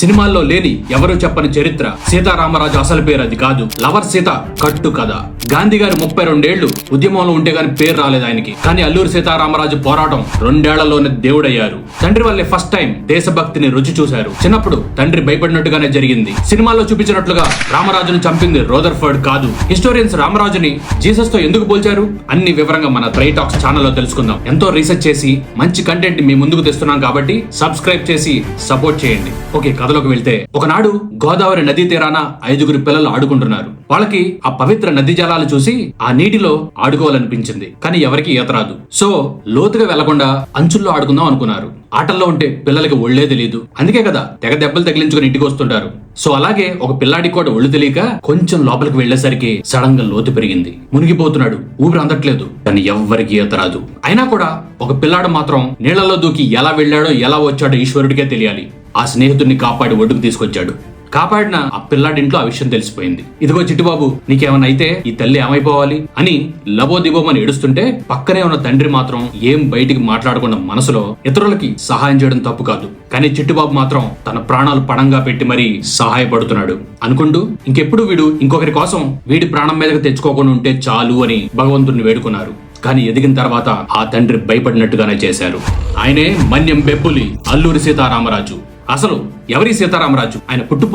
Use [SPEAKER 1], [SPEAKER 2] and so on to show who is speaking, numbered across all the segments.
[SPEAKER 1] సినిమాల్లో లేని ఎవరు చెప్పని చరిత్ర సీతారామరాజు అసలు పేరు అది కాదు. లవర్ సీత కట్టు కథ. గాంధీ గారు ముప్పై రెండేళ్ళు ఉద్యమంలో ఉంటే గాని పేరు రాలేదు ఆయనకి. కానీ అల్లూరి సీతారామరాజు పోరాటం రెండేళ్ళలోనే దేవుడయ్యారు. తండ్రి వల్లే ఫస్ట్ టైం దేశభక్తిని రుచి చూశారు. చిన్నప్పుడు తండ్రి భయపడినట్టుగానే జరిగింది. సినిమాల్లో చూపించినట్లుగా రామరాజును చంపింది రోదర్ఫర్డ్ కాదు. హిస్టోరియన్స్ రామరాజుని జీసస్తో ఎందుకు పోల్చారు? అన్ని వివరంగా మన ట్రై ఛానల్ ఛానల్లో తెలుసుకుందాం. ఎంతో రీసెర్చ్ చేసి మంచి కంటెంట్ మీ ముందుకు తెస్తున్నాం కాబట్టి సబ్స్క్రైబ్ చేసి సపోర్ట్ చేయండి. ఓకే కథలోకి వెళ్తే. ఒకనాడు గోదావరి నదీ తీరాన ఐదుగురు పిల్లలు ఆడుకుంటున్నారు. వాళ్ళకి ఆ పవిత్ర నదీ జలాలు చూసి ఆ నీటిలో ఆడుకోవాలనిపించింది. కానీ ఎవరికి ఈత రాదు. సో లోతుగా వెళ్ళకుండా అంచుల్లో ఆడుకుందాం అనుకున్నారు. ఆటల్లో ఉంటే పిల్లలకి ఒళ్ళే తెలియదు అందుకే కదా తెగ దెబ్బలు తగిలించుకుని ఇంటికి వస్తుంటారు. సో అలాగే ఒక పిల్లాడికి కూడా ఒళ్ళు తెలియక కొంచెం లోపలికి వెళ్ళేసరికి సడన్గా లోతు పెరిగింది. మునిగిపోతున్నాడు. ఊపిరి అందట్లేదు. కానీ ఎవ్వరికి ఈత రాదు. అయినా కూడా ఒక పిల్లాడు మాత్రం నీళ్ళలో దూకి ఎలా వెళ్ళాడో ఎలా వచ్చాడో ఈశ్వరుడికే తెలియాలి. ఆ స్నేహితుడిని కాపాడి ఒడ్డుకు తీసుకొచ్చాడు. కాపాడిన ఆ పిల్లాడింట్లో ఆ విషయం తెలిసిపోయింది. ఇదిగో చిట్టుబాబు నీకేమన్నా అయితే ఈ తల్లి ఏమైపోవాలి అని లబో దిబోమని ఏడుస్తుంటే పక్కనే ఉన్న తండ్రి మాత్రం ఏం బయటికి మాట్లాడకుండా మనసులో ఇతరులకి సహాయం చేయడం తప్పు కాదు. కానీ చిట్టుబాబు మాత్రం తన ప్రాణాలు పణంగా పెట్టి మరీ సహాయపడుతున్నాడు. అనుకుంటూ ఇంకెప్పుడు వీడు ఇంకొకరి కోసం వీడి ప్రాణం మీదకి తెచ్చుకోకుండా ఉంటే చాలు అని భగవంతుడిని వేడుకున్నారు. కానీ ఎదిగిన తర్వాత ఆ తండ్రి భయపడినట్టుగానే చేశారు. ఆయనే మన్యం బెబ్బులి అల్లూరి సీతారామరాజు. అసలు ఎవరి సీతారామరాజు? ఆయన పుట్టు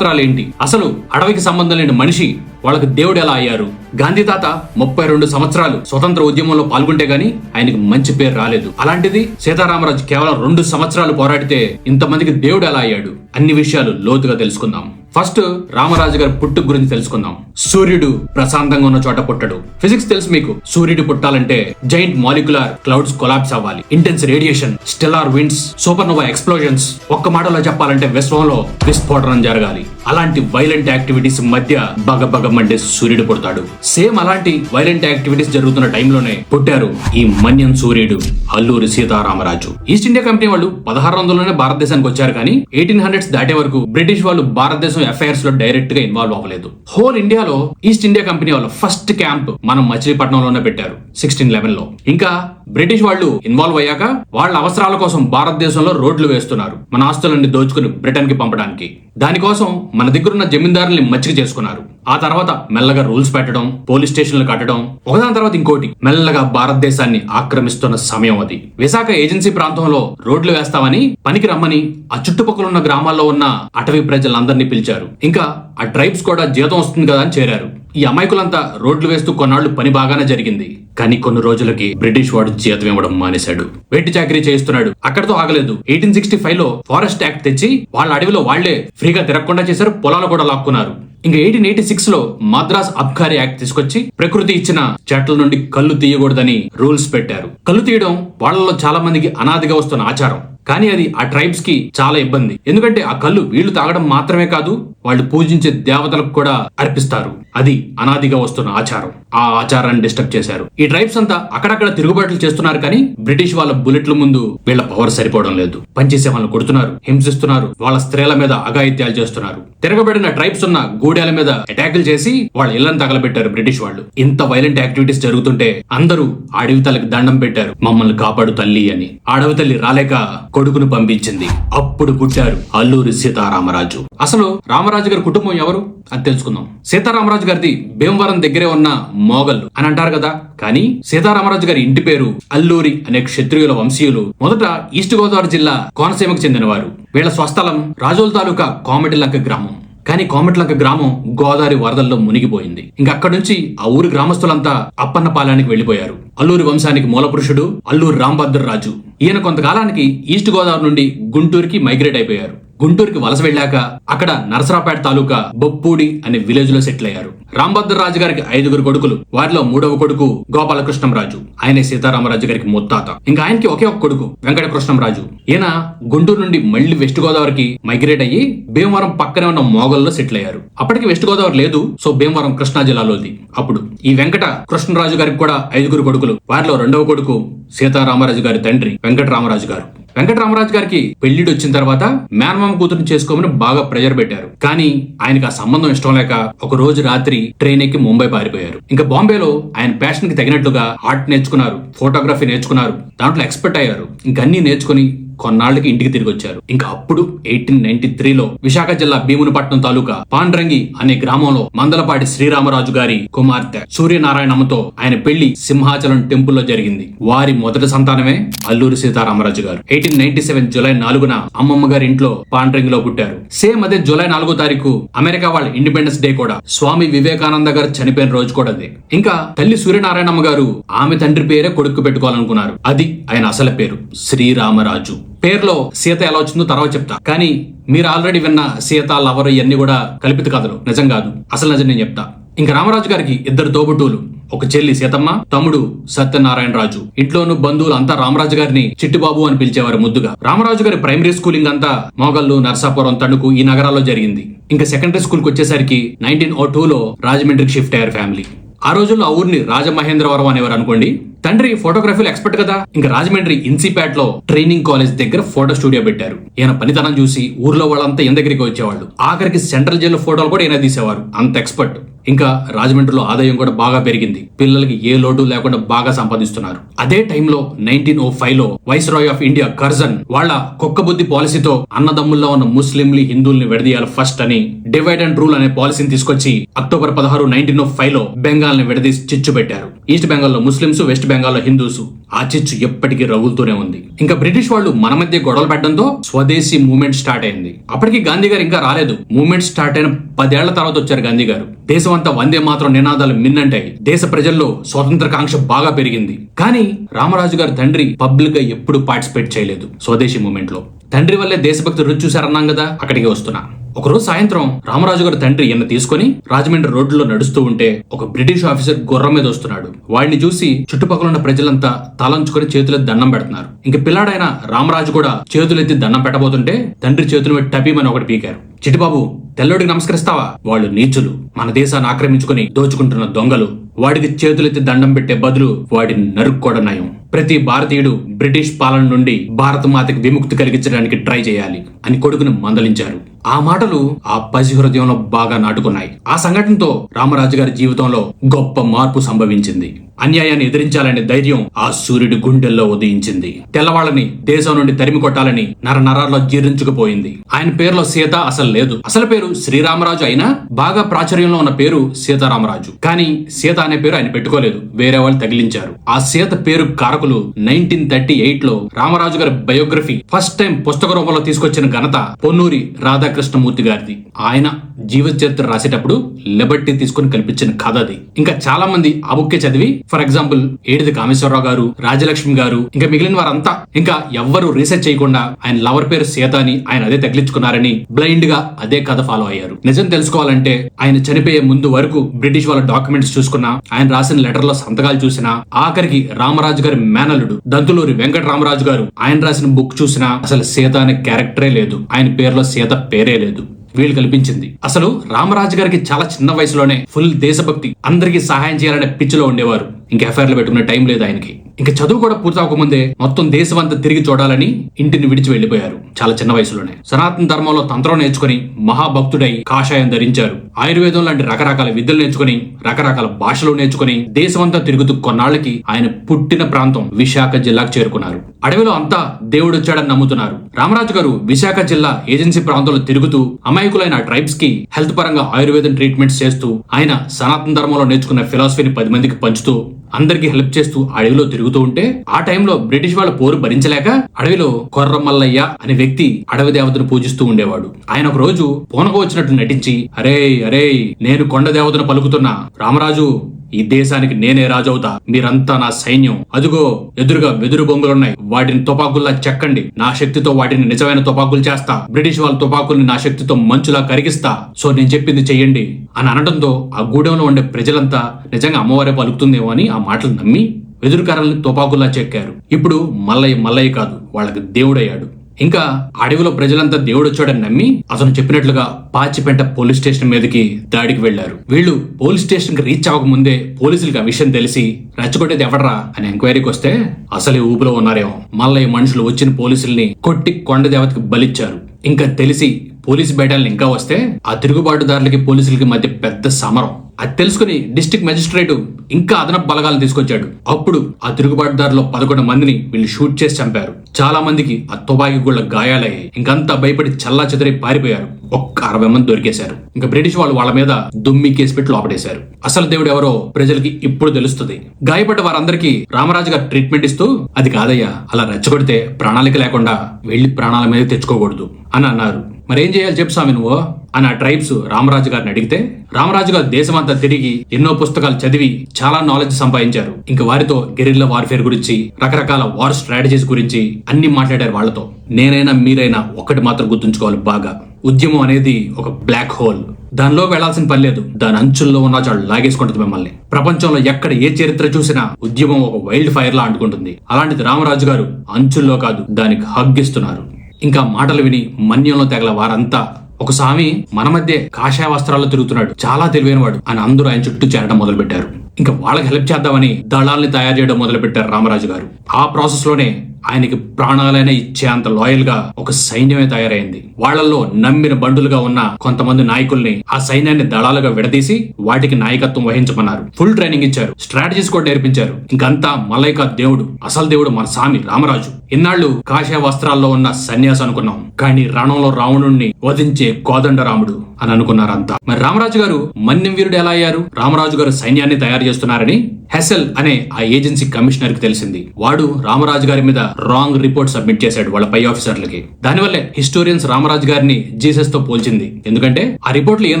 [SPEAKER 1] ఏంటి అసలు అడవికి సంబంధం లేని మనిషి వాళ్ళకి దేవుడు ఎలా అయ్యారు? గాంధీ తాత ముప్పై రెండు సంవత్సరాలు స్వతంత్ర ఉద్యమంలో పాల్గొంటే గాని ఆయనకు మంచి పేరు రాలేదు. అలాంటిది సీతారామరాజు కేవలం రెండు సంవత్సరాలు పోరాడితే ఇంతమందికి దేవుడు ఎలా అయ్యాడు? అన్ని విషయాలు లోతుగా తెలుసుకుందాం. ఫస్ట్ రామరాజు గారి పుట్టు గురించి తెలుసుకుందాం. సూర్యుడు ప్రశాంతంగా ఉన్న చోట పుట్టడు. ఫిజిక్స్ తెలుసు మీకు. సూర్యుడు పుట్టాలంటే జైంట్ మాలిక్యులర్ క్లౌడ్స్ కొలాప్స్ అవ్వాలి. Intense radiation stellar winds supernova explosions ఒక్క మాటలో చెప్పాలంటే విశ్వంలో విస్ఫోటనం జరగాలి. అలాంటి వైలెంట్ యాక్టివిటీస్ మధ్య బగబగమంటే సూర్యుడు పుడతాడు. సేమ్ అలాంటి వైలెంట్ యాక్టివిటీస్ జరుగుతున్న టైంలోనే పుట్టారు ఈ మన్యం సూర్యుడు Alluri Sitaramaraju. East India Company వాళ్ళు పదహారు వందలలోనే భారతదేశానికి వచ్చారు కానీ ఎయిటీన్ హండ్రెడ్స్ దాటే వరకు బ్రిటిష్ వాళ్ళు భారతదేశం అఫైర్స్లో డైరెక్ట్గా ఇన్వాల్వ్ అవ్వలేదు. హోల్ ఇండియాలో ఈస్ట్ ఇండియా కంపెనీ వాళ్ళ ఫస్ట్ క్యాంప్ మనం మచిలీపట్నంలోనే పెట్టారు సిక్స్టీన్ లెవెన్లో. ఇంకా బ్రిటిష్ వాళ్ళు ఇన్వాల్వ్ అయ్యాక వాళ్ళ అవసరాల కోసం భారతదేశంలో రోడ్లు వేస్తున్నారు. మన ఆస్తులన్నీ దోచుకుని బ్రిటన్కి పంపడానికి. దానికోసం మన దగ్గరున్న జమీందారుల్ని మచ్చిక చేసుకున్నారు. ఆ తర్వాత మెల్లగా రూల్స్ పెట్టడం పోలీస్ స్టేషన్లు కట్టడం ఒకదాని తర్వాత ఇంకోటి. మెల్లగా భారతదేశాన్ని ఆక్రమిస్తున్న సమయం అది. విశాఖ ఏజెన్సీ ప్రాంతంలో రోడ్లు వేస్తామని పనికి రమ్మని ఆ చుట్టుపక్కల ఉన్న గ్రామాల్లో ఉన్న అటవీ ప్రజలందరినీ పిలిచారు. ఇంకా ఆ ట్రైబ్స్ కూడా జీతం వస్తుంది కదా అని చేరారు. ఈ అమాయకులంతా రోడ్లు వేస్తూ కొన్నాళ్ళు పని బాగానే జరిగింది. కానీ కొన్ని రోజులకి బ్రిటిష్ వాడు జీతం ఇవ్వడం మానేశాడు. వెట్టి చాకరీ చేయిస్తున్నాడు. అక్కడతో ఆగలేదు. ఎయిటీన్ సిక్స్టీ ఫైవ్లో ఫారెస్ట్ యాక్ట్ తెచ్చి వాళ్ళ అడవిలో వాళ్ళే ఫ్రీగా తిరగకుండా చేశారు పొలాలు కూడా లాక్కున్నారు. ఇంకా ఎయిటీన్ ఎయిటీ సిక్స్లో మద్రాస్ అబ్కారీ యాక్ట్ తీసుకొచ్చి ప్రకృతి ఇచ్చిన చెట్ల నుండి కళ్ళు తీయకూడదని రూల్స్ పెట్టారు. కళ్ళు తీయడం వాళ్ళలో చాలా మందికి అనాదిగా వస్తున్న ఆచారం. కానీ అది ఆ ట్రైబ్స్కి చాలా ఇబ్బంది. ఎందుకంటే ఆ కళ్ళు వీళ్ళు తాగడం మాత్రమే కాదు వాళ్ళు పూజించే దేవతలకు కూడా అర్పిస్తారు. అది అనాదిగా వస్తున్న ఆచారం. ఆ ఆచారాన్ని డిస్టర్బ్ చేశారు. ఈ ట్రైబ్స్ అంతా అక్కడక్కడ తిరుగుబాట్లు చేస్తున్నారు కానీ బ్రిటిష్ వాళ్ళ బుల్లెట్ల ముందు వీళ్ళ పవర్ సరిపోవడం లేదు. పనిచేసే వాళ్ళని కొడుతున్నారు హింసిస్తున్నారు వాళ్ళ స్త్రీల మీద అఘాయిత్యాలు చేస్తున్నారు. తిరగబడిన ట్రైబ్స్ ఉన్న గూడెల మీద అటాకులు చేసి వాళ్ళ ఇళ్ళను తగలబెట్టారు బ్రిటిష్ వాళ్ళు. ఇంత వైలెంట్ యాక్టివిటీస్ జరుగుతుంటే అందరూ అడవి తల్లికి దండం పెట్టారు. మమ్మల్ని కాపాడు తల్లి అని. అడవి తల్లి రాలేక కొడుకును పంపించింది. అప్పుడు పుట్టారు అల్లూరి సీతారామరాజు. అసలు రామరాజు గారి కుటుంబం ఎవరు? అది తెలుసుకుందాం. సీతారామరాజు గారిది భీమవరం దగ్గరే ఉన్న మోగల్ అని అంటారు కదా. కానీ సీతారామరాజు గారి ఇంటి పేరు అల్లూరి అనే క్షత్రియుల వంశీయులు. మొదట ఈస్ట్ గోదావరి జిల్లా కోనసీమకు చెందినవారు. వీళ్ళ స్వస్థలం రాజోల్ తాలూకా కోమటిలంక గ్రామం. కానీ కోమట్లంక గ్రామం గోదావరి వరదల్లో మునిగిపోయింది. ఇంకక్కడి నుంచి ఆ ఊరి గ్రామస్తులంతా అప్పన్నపాలెనికి వెళ్ళిపోయారు అల్లూరి వంశానికి మూలపురుషుడు అల్లూరి రాంభద్రరాజు ఈయన కొంతకాలానికి ఈస్ట్ గోదావరి నుండి గుంటూరుకి మైగ్రేట్ అయిపోయారు. గుంటూరుకి వలస వెళ్ళాక అక్కడ నరసరాపేట తాలూకా బొప్పూడి అనే విలేజ్లో సెటిల్ అయ్యారు. రాంభద్రరాజు గారికి ఐదుగురు కొడుకులు వారిలో మూడవ కొడుకు గోపాలకృష్ణంరాజు ఆయనే సీతారామరాజు గారికి ముత్తాత. ఇంకా ఆయనకి ఒకే ఒక కొడుకు వెంకటకృష్ణంరాజు. ఈయన గుంటూరు నుండి మళ్ళీ వెస్ట్ గోదావరికి మైగ్రేట్ అయ్యి భీమవరం పక్కనే ఉన్న మోగల్లో సెటిల్ అయ్యారు. అప్పటికి వెస్ట్ గోదావరి లేదు సో భీమవరం కృష్ణా జిల్లాలోది. అప్పుడు ఈ వెంకట కృష్ణరాజు గారికి కూడా ఐదుగురు కొడుకులు వారిలో రెండవ కొడుకు సీతారామరాజు గారి తండ్రి వెంకటరామరాజు గారు. వెంకటరామరాజు గారికి పెళ్ళిడి వచ్చిన తర్వాత మేనమామ కూతురుని చేసుకోమని బాగా ప్రెజర్ పెట్టారు. కానీ ఆయనకు ఆ సంబంధం ఇష్టం లేక ఒక రోజు రాత్రి ట్రైన్ ఎక్కి ముంబై పారిపోయారు. ఇంకా బాంబేలో ఆయన ప్యాషన్కి తగినట్లుగా ఆర్ట్ నేర్చుకున్నారు ఫోటోగ్రఫీ నేర్చుకున్నారు దాంట్లో ఎక్స్పర్ట్ అయ్యారు. ఇంకా అన్ని నేర్చుకుని కొన్నాళ్ళకి ఇంటికి తిరిగి వచ్చారు ఇంకా అప్పుడు ఎయిటీన్ నైన్టీ త్రీలో విశాఖ జిల్లా భీమునిపట్నం తాలూకా పాండ్రంగి అనే గ్రామంలో మందలపాటి శ్రీరామరాజు గారి కుమార్తె సూర్యనారాయణమ్మతో ఆయన పెళ్ళి సింహాచలం టెంపుల్లో జరిగింది. వారి మొదటి సంతానమే అల్లూరి సీతారామరాజు గారు. ఎయిటీన్ నైన్టీ సెవెన్ జూలై నాలుగున అమ్మమ్మ గారి ఇంట్లో పాండ్రంగిలో పుట్టారు. సేమ్ అదే జూలై నాలుగో తారీఖు అమెరికా వాళ్ళ ఇండిపెండెన్స్ డే కూడా. స్వామి వివేకానంద గారు చనిపోయిన రోజు కూడా అదే. ఇంకా తల్లి సూర్యనారాయణమ్మ గారు ఆమె తండ్రి పేరే కొడుకు పెట్టుకోవాలనుకున్నారు. అది ఆయన అసలు పేరు. శ్రీరామరాజు. పేర్లో సీత ఎలా వచ్చిందో తర్వాత చెప్తా. కానీ మీరు ఆల్రెడీ విన్న సీత లవర్ ఇవన్నీ కూడా కల్పిత కథలు నిజం కాదు. అసలు నిజం నేను చెప్తా. ఇంకా రామరాజు గారికి ఇద్దరు తోబుట్టువులు. ఒక చెల్లి సీతమ్మ తమ్ముడు సత్యనారాయణ రాజు ఇంట్లోనూ బంధువులు అంతా రామరాజు గారిని చిట్టుబాబు అని పిలిచేవారు ముద్దుగా. రామరాజు గారి ప్రైమరీ స్కూలింగ్ అంతా మోగల్లు నర్సాపురం తణుకు ఈ నగరాల్లో జరిగింది. ఇంకా సెకండరీ స్కూల్కు వచ్చేసరికి నైన్టీన్ ఓ టూలో రాజమండ్రికి షిఫ్ట్ అయ్యారు ఫ్యామిలీ. ఆ రోజుల్లో ఆ ఊరిని రాజమహేంద్రవరం అనేవారు అనుకోండి. తండ్రి ఫోటోగ్రఫీలో ఎక్స్పర్ట్ కదా. ఇంకా రాజమండ్రి ఇన్సిపాట్లో ట్రైనింగ్ కాలేజ్ దగ్గర ఫోటో స్టూడియో పెట్టారు. ఈయన పనితనం చూసి ఊర్లో వాళ్ళంతా ఈయన దగ్గరికి వచ్చేవాళ్ళు. ఆఖరికి సెంట్రల్ జైలు ఫోటోలు కూడా ఈయన తీసేవారు. అంత ఎక్స్పర్ట్. ఇంకా రాజమండ్రిలో ఆదాయం కూడా బాగా పెరిగింది. పిల్లలకి ఏ లోటు లేకుండా బాగా సంపాదిస్తున్నారు. అదే టైంలో నైన్టీన్ ఓ ఫైవ్లో viceroy of India Curzon వాళ్ళ కుక్క బుద్ధి పాలసీతో అన్నదమ్ముల్లో ఉన్న ముస్లింలు హిందువుల్ని విడదీయాలి ఫస్ట్ అని డివైడ్ అండ్ రూల్ అనే పాలసీని తీసుకొచ్చి అక్టోబర్ పదహారు నైన్టీన్ ఓ ఫైవ్లో బెంగాల్ని విడదీసి చిచ్చు పెట్టారు. ఈస్ట్ బెంగాల్లో ముస్లింస్ వెస్ట్ బెంగాల్లో హిందూస్ ఆ చిచ్చు ఎప్పటికీ రగులుతూనే ఉంది. ఇంకా బ్రిటిష్ వాళ్ళు మన మధ్య గొడవలు పెట్టడంతో స్వదేశీ మూవ్మెంట్ స్టార్ట్ అయింది. అప్పటికి గాంధీ గారు ఇంకా రాలేదు. మూవ్మెంట్ స్టార్ట్ అయిన పదేళ్ళ తర్వాత వచ్చారు గాంధీ గారు. దేశం అంతా వందే మాత్రం నినాదాలు మిన్నంటాయి. దేశ ప్రజల్లో స్వతంత్ర కాంక్ష బాగా పెరిగింది. కానీ రామరాజు గారి తండ్రి పబ్లిక్గా ఎప్పుడు పార్టిసిపేట్ చేయలేదు స్వదేశీ మూమెంట్లో తండ్రి వల్లే దేశభక్తి రుచి చూశారన్నాం కదా అక్కడికి వస్తున్నా. ఒకరోజు సాయంత్రం రామరాజు గారి తండ్రి ఈయన తీసుకుని రాజమండ్రి రోడ్డులో నడుస్తూ ఉంటే ఒక బ్రిటిష్ ఆఫీసర్ గుర్రం మీద వస్తున్నాడు. వాడిని చూసి చుట్టుపక్కల ఉన్న ప్రజలంతా తలంచుకొని చేతులెత్తి దండం పెడుతున్నారు. ఇంక పిల్లాడైన రామరాజు కూడా చేతులెత్తి దండం పెట్టబోతుంటే తండ్రి చేతుల మీద టపీమని ఒకటి పీకారు. చిటిబాబు తెల్లోడికి నమస్కరిస్తావా? వాళ్ళు నీచులు. మన దేశాన్ని ఆక్రమించుకుని దోచుకుంటున్న దొంగలు. వాడికి చేతులెత్తి దండం పెట్టే బదులు వాడిని నరుక్కోవడం నయం. ప్రతి భారతీయుడు బ్రిటిష్ పాలన నుండి భారత మాతకి విముక్తి కలిగించడానికి ట్రై చేయాలి అని కొడుకును మందలించారు. ఆ మాటలు ఆ పసి హృదయంలో బాగా నాటుకున్నాయి. ఆ సంఘటనతో రామరాజు గారి జీవితంలో గొప్ప మార్పు సంభవించింది. అన్యాయాన్ని ఎదిరించాలనే ధైర్యం ఆ సూర్యుడి గుండెల్లో ఉదయించింది. తెల్లవాళ్ళని దేశం నుండి తరిమి కొట్టాలని నర నరాల్లో జీర్ణించుకుపోయింది. ఆయన పేరులో సీత అసలు లేదు. అసలు పేరు శ్రీరామరాజు అయినా బాగా ప్రాచుర్యంలో ఉన్న పేరు సీతారామరాజు. కానీ సీత అనే పేరు ఆయన పెట్టుకోలేదు. వేరే వాళ్ళు తగిలించారు. ఆ సీత పేరు కారకులు నైన్టీన్ థర్టీ ఎయిట్లో రామరాజు గారి బయోగ్రఫీ ఫస్ట్ టైం పుస్తక రూపంలో తీసుకొచ్చిన ఘనత పొన్నూరి రాధాకృష్ణమూర్తి గారిది. ఆయన జీవిత చరిత్ర రాసేటప్పుడు లిబర్టీ తీసుకుని కల్పించిన కథ అది. ఇంకా చాలా మంది ఆ బుక్కే చదివి ఫర్ ఎగ్జాంపుల్ ఏడిది కామేశ్వరరావు గారు రాజలక్ష్మి గారు ఇంకా మిగిలిన వారంతా ఇంకా ఎవ్వరు రీసెర్చ్ చేయకుండా ఆయన లవర్ పేరు సీత అని ఆయన అదే తగిలించుకున్నారని బ్లైండ్గా అదే కథ ఫాలో అయ్యారు. నిజం తెలుసుకోవాలంటే ఆయన చనిపోయే ముందు వరకు బ్రిటిష్ వాళ్ళ డాక్యుమెంట్స్ చూసుకున్నా ఆయన రాసిన లెటర్లో సంతకాలు చూసినా ఆఖరికి రామరాజు గారి మేనలుడు దంతులూరి వెంకట రామరాజు గారు ఆయన రాసిన బుక్ చూసినా అసలు సీత అనే క్యారెక్టరే లేదు. ఆయన పేరులో సీత పేరే లేదు. వీలు కల్పించింది. అసలు రామరాజు గారికి చాలా చిన్న వయసులోనే ఫుల్ దేశభక్తి అందరికీ సహాయం చేయాలనే పిచ్చిలో ఉండేవారు. ఇంకా ఎఫ్ఐఆర్లు పెట్టుకునే టైం లేదు ఆయనకి. ఇంకా చదువు కూడా పూర్తి మొత్తం దేశమంతా తిరిగి చూడాలని ఇంటిని విడిచి వెళ్ళిపోయారు చాలా చిన్న వయసులోనే. సనాతన ధర్మంలో తంత్రం నేర్చుకుని మహాభక్తుడై కాషాయం ధరించారు. ఆయుర్వేదం లాంటి రకరకాల విద్యలు నేర్చుకుని రకరకాల భాషలు నేర్చుకుని దేశమంతా తిరుగుతూ కొన్నాళ్ళకి ఆయన పుట్టిన ప్రాంతం విశాఖ జిల్లాకు చేరుకున్నారు. అడవిలో అంతా దేవుడొచ్చాడని నమ్ముతున్నారు. రామరాజు గారు విశాఖ జిల్లా ఏజెన్సీ ప్రాంతంలో తిరుగుతూ అమాయకులైన ట్రైబ్స్కి హెల్త్ పరంగా ఆయుర్వేదం ట్రీట్మెంట్స్ చేస్తూ ఆయన సనాతన ధర్మంలో నేర్చుకున్న ఫిలాసఫీని పది మందికి పంచుతూ అందరికి హెల్ప్ చేస్తూ అడవిలో తిరుగుతూ ఉంటే ఆ టైంలో బ్రిటిష్ వాళ్ళ పోరు భరించలేక అడవిలో కొర్రమల్లయ్య అనే వ్యక్తి అడవి దేవతను పూజిస్తూ ఉండేవాడు. ఆయన ఒక రోజు పూనకు వచ్చినట్టు నటించి అరే అరే నేను కొండ దేవతను పలుకుతున్నా. రామరాజు ఈ దేశానికి నేనే రాజవుతా. మీరంతా నా సైన్యం. అదుగో ఎదురుగా వెదురు బొంగులున్నాయి. వాటిని తుపాకుల్లా చెక్కండి. నా శక్తితో వాటిని నిజమైన తుపాకులు చేస్తా. బ్రిటిష్ వాళ్ళ తుపాకుల్ని నా శక్తితో మంచులా కరిగిస్తా. సో నేను చెప్పింది చెయ్యండి. అని అనడంతో ఆ గూడెంలో ఉండే ప్రజలంతా నిజంగా అమ్మవారే పలుకుతుందేమో అని ఆ మాటలు నమ్మి వెదురు తుపాకుల్లా చెక్కారు. ఇప్పుడు మల్లయ్య మల్లయ్య కాదు వాళ్ళకి దేవుడయ్యాడు. ఇంకా అడవిలో ప్రజలంతా దేవుడు వచ్చాడని నమ్మి అతను చెప్పినట్లుగా పాచిపెంట పోలీస్ స్టేషన్ మీదకి దాడికి వెళ్ళారు వీళ్ళు పోలీస్ స్టేషన్కి రీచ్ అవ్వక ముందే పోలీసులకు ఆ విషయం తెలిసి రెచ్చగొట్టేది ఎవడరా అని ఎంక్వైరీకి వస్తే అసలే ఊపిలో ఉన్నారేమో. మళ్ళీ మనుషులు వచ్చిన పోలీసుల్ని కొట్టి కొండ దేవతకి బలిచ్చారు. ఇంకా తెలిసి పోలీసు బేటాలను ఇంకా వస్తే ఆ తిరుగుబాటుదారులకి పోలీసులకి మధ్య పెద్ద సమరం. అది తెలుసుకుని డిస్ట్రిక్ట్ మెజిస్ట్రేట్ ఇంకా అదనపు బలగాలను తీసుకొచ్చాడు. అప్పుడు ఆ తిరుగుబాటుదారులో పదకొండు మందిని వీళ్ళు షూట్ చేసి చంపారు. చాలా మందికి ఆ తుబాకి గుళ్ళ గాయాలయ్యాయి. ఇంకంతా భయపడి చల్లా చెదరి పారిపోయారు. ఒక్క అరవై మంది దొరికేశారు. ఇంకా బ్రిటిష్ వాళ్ళు వాళ్ళ మీద దుమ్మి కేసు పెట్టి లోపడేశారు అసలు దేవుడు ఎవరో ప్రజలకి ఇప్పుడు తెలుస్తుంది. గాయపడ్డ వారందరికీ రామరాజు గారు ట్రీట్మెంట్ ఇస్తూ అది కాదయ్యా అలా రెచ్చగొడితే ప్రణాళిక లేకుండా వెళ్ళి ప్రాణాల మీద తెచ్చుకోకూడదు అని అన్నారు. మరి ఏం చేయాలి చెప్పు స్వామి నువ్వు? అని ఆ ట్రైబ్స్ రామరాజు గారిని అడిగితే రామరాజు గారు దేశమంతా తిరిగి ఎన్నో పుస్తకాలు చదివి చాలా నాలెడ్జ్ సంపాదించారు. ఇంకా వారితో గెరిల్లా వార్ఫేర్ గురించి రకరకాల వార్ స్ట్రాటజీస్ గురించి అన్ని మాట్లాడారు వాళ్ళతో. నేనైనా మీరైనా ఒక్కటి మాత్రం గుర్తుంచుకోవాలి బాగా. ఉద్యమం అనేది ఒక బ్లాక్ హోల్ దానిలో వెళ్ళాల్సిన పని లేదు. దాని అంచుల్లో ఉన్న చాలు లాగేసుకుంటుంది మిమ్మల్ని. ప్రపంచంలో ఎక్కడ ఏ చరిత్ర చూసినా ఉద్యమం ఒక వైల్డ్ ఫైర్ లా అంటుకుంటుంది. అలాంటిది రామరాజు గారు అంచుల్లో కాదు దానికి హగ్గిస్తున్నారు. ఇంకా మాటలు విని మన్యంలో తెగల వారంతా ఒక స్వామి మన మధ్య కాషాయ వస్త్రాల్లో తిరుగుతున్నాడు. చాలా తెలివైనవాడు అని అందరూ ఆయన చుట్టూ చేరడం మొదలు పెట్టారు ఇంకా వాళ్ళకి హెల్ప్ చేద్దామని దళాల్ని తయారు చేయడం మొదలుపెట్టారు రామరాజు గారు. ఆ ప్రాసెస్లోనే ఆయనకి ప్రాణాలైనా ఇచ్చే అంత లాయల్గా ఒక సైన్యమే తయారైంది. వాళ్ళల్లో నమ్మిన బండులుగా ఉన్న కొంతమంది నాయకుల్ని ఆ సైన్యాన్ని దళాలుగా విడదీసి వాటికి నాయకత్వం వహించమన్నారు. ఫుల్ ట్రైనింగ్ ఇచ్చారు. స్ట్రాటజీస్ కూడా నేర్పించారు. ఇంకంతా మలైకా దేవుడు అసలు దేవుడు మన స్వామి రామరాజు. ఇన్నాళ్ళు కాషాయ వస్త్రాల్లో ఉన్న సన్యాసి అనుకున్నాం. కానీ రణంలో రావణుణ్ణి వధించే కోదండరాముడు అని అనుకున్నారంతా. మరి రామరాజు గారు మన్యం వీరుడు ఎలా అయ్యారు? రామరాజు గారు సైన్యాన్ని తయారు చేస్తున్నారని హెసెల్ అనే ఆ ఏజెన్సీ కమిషనర్కి తెలిసింది. వాడు రామరాజు గారి మీద రాంగ్ రిపోర్ట్ సబ్మిట్ చేశాడు వాళ్ళ పై ఆఫీసర్లకి. దానివల్లే హిస్టోరియన్స్ రామరాజు గారిని జీసస్తో పోల్చింది. ఎందుకంటే ఆ రిపోర్ట్లో ఏం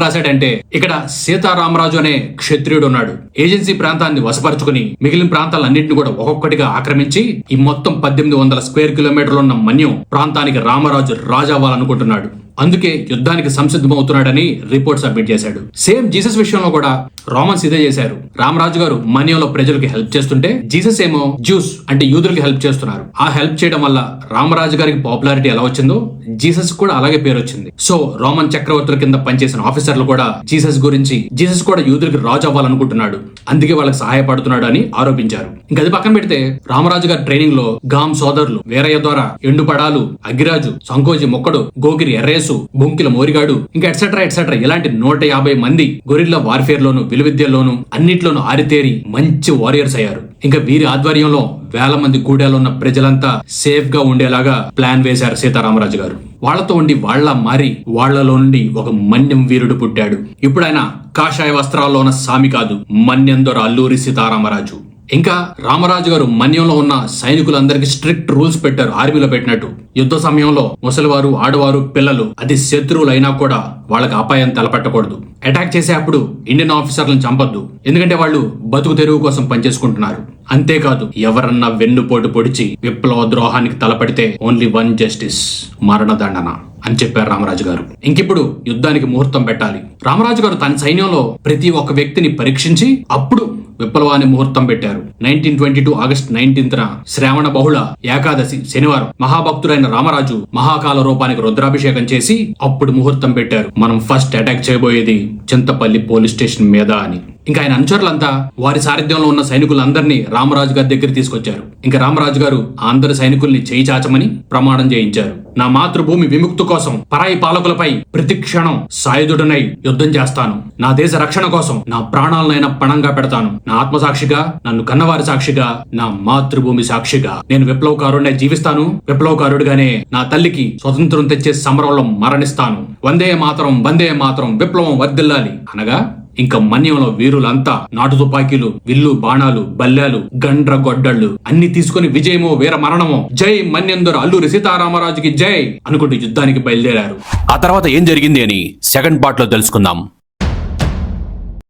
[SPEAKER 1] రాశాడంటే ఇక్కడ సీతారామరాజు అనే క్షత్రియుడు ఉన్నాడు. ఏజెన్సీ ప్రాంతాన్ని వశపరుచుకుని మిగిలిన ప్రాంతాలన్నింటిని కూడా ఒక్కొక్కటిగా ఆక్రమించి ఈ మొత్తం పద్దెనిమిది వందల స్క్వేర్ కిలోమీటర్లు ఉన్న మన్యం ప్రాంతానికి రామరాజు రాజవ్వాలనుకుంటున్నాడు. అందుకే యుద్ధానికి సంసిద్ధమవుతున్నాడని రిపోర్ట్ సబ్మిట్ చేశాడు. సేమ్ జీసస్ విషయంలో కూడా రోమన్స్ ఇదే చేశారు. రామరాజు గారు మన్యంలో ప్రజలకు హెల్ప్ చేస్తుంటే జీసస్ ఏమో జ్యూస్ అంటే యూదులకి హెల్ప్ చేస్తున్నారు. ఆ హెల్ప్ చేయడం వల్ల రామరాజు గారికి పాపులారిటీ ఎలా వచ్చిందో జీసస్ కూడా అలాగే పేరు వచ్చింది. సో రోమన్ చక్రవర్తుల కింద పనిచేసిన ఆఫీసర్లు కూడా జీసస్ గురించి జీసస్ కూడా యూదులకి రాజు అవ్వాలనుకుంటున్నాడు. అందుకే వాళ్ళకి సహాయపడుతున్నాడు అని ఆరోపించారు. గది పక్కన పెడితే రామరాజు గారి ట్రైనింగ్లో గామ్ సోదరులు వేరయ్య ద్వారా ఎండుపడాలు అగిరాజు సంకోజి మొక్కడు గోగిరి ఎర్రేసు బొంకిల మోరిగాడు. ఇంకా ఎట్సెట్రా ఎట్సెట్రా ఇలాంటి నూట యాభై మంది గొరిల్లా వార్ఫేర్ లోను విలువిద్యల్లోను అన్నిట్లోనూ ఆరితేరి మంచి వారియర్స్ అయ్యారు. ఇంకా వీరి ఆధ్వర్యంలో వేల మంది గూడాలో ఉన్న ప్రజలంతా సేఫ్గా ఉండేలాగా ప్లాన్ వేశారు సీతారామరాజు గారు. వాళ్ళతో ఉండి వాళ్ళ మారి వాళ్ళలో నుండి ఒక మన్యం వీరుడు పుట్టాడు. ఇప్పుడు ఆయన కాషాయ వస్త్రాల్లో ఉన్న సామి కాదు మన్యందొర అల్లూరి సీతారామరాజు. ఇంకా రామరాజు గారు మన్యంలో ఉన్న సైనికులందరికీ స్ట్రిక్ట్ రూల్స్ పెట్టారు ఆర్మీలో పెట్టినట్టు. యుద్ధ సమయంలో ముసలివారు ఆడవారు పిల్లలు అది శత్రువులైనా కూడా వాళ్ళకి అపాయం తలపెట్టకూడదు. అటాక్ చేసే అప్పుడు ఇండియన్ ఆఫీసర్లను చంపొద్దు. ఎందుకంటే వాళ్ళు బతుకు తెరువు కోసం పనిచేసుకుంటున్నారు. అంతేకాదు ఎవరన్నా వెన్నుపోటు పొడిచి విప్లవ ద్రోహానికి తలపడితే ఓన్లీ వన్ జస్టిస్ మరణదండన. అని చెప్పారు రామరాజు గారు. ఇంకిప్పుడు యుద్ధానికి ముహూర్తం పెట్టాలి. రామరాజు గారు తన సైన్యంలో ప్రతి ఒక్క వ్యక్తిని పరీక్షించి అప్పుడు విప్లవాన్ని ముహూర్తం పెట్టారు. Nineteen twenty two August nineteenth శ్రావణ బహుళ ఏకాదశి శనివారం మహాభక్తుడైన రామరాజు మహాకాల రూపానికి రుద్రాభిషేకం చేసి అప్పుడు ముహూర్తం పెట్టారు. మనం ఫస్ట్ అటాక్ చేయబోయేది చింతపల్లి పోలీస్ స్టేషన్ మీద అని. ఇంకా ఆయన అనుచరులంతా వారి సారథ్యంలో ఉన్న సైనికులందరినీ రామరాజు గారి దగ్గర తీసుకొచ్చారు. ఇంకా రామరాజు గారు ఆ అందరి సైనికుల్ని చేయి చాచమని ప్రమాణం చేయించారు. నా మాతృభూమి విముక్తి కోసం పరాయి పాలకులపై ప్రతి క్షణం సాయుధుడనై యుద్ధం చేస్తాను. నా దేశ రక్షణ కోసం నా ప్రాణాలనైనా పణంగా పెడతాను. నా ఆత్మ సాక్షిగా నన్ను కన్నవారి సాక్షిగా నా మాతృభూమి సాక్షిగా. నేను విప్లవకారుడినే జీవిస్తాను. విప్లవకారుడిగానే నా తల్లికి స్వతంత్రం తెచ్చే సమరంలో మరణిస్తాను. వందే మాతరం వందే మాతరం విప్లవం వర్దిల్లాలి అనగా ఇంకా మన్యంలో వీరులంతా నాటు తుపాకీలు విల్లు బాణాలు బల్లాలు గండ్ర గొడ్డళ్ళు అన్ని తీసుకుని విజయమో వీర మరణమో జై మన్యందరు అల్లూరి సీతారామరాజుకి జై అనుకుంటూ యుద్ధానికి బయలుదేరారు.
[SPEAKER 2] ఆ తర్వాత ఏం జరిగింది అని సెకండ్ పార్ట్లో తెలుసుకుందాం.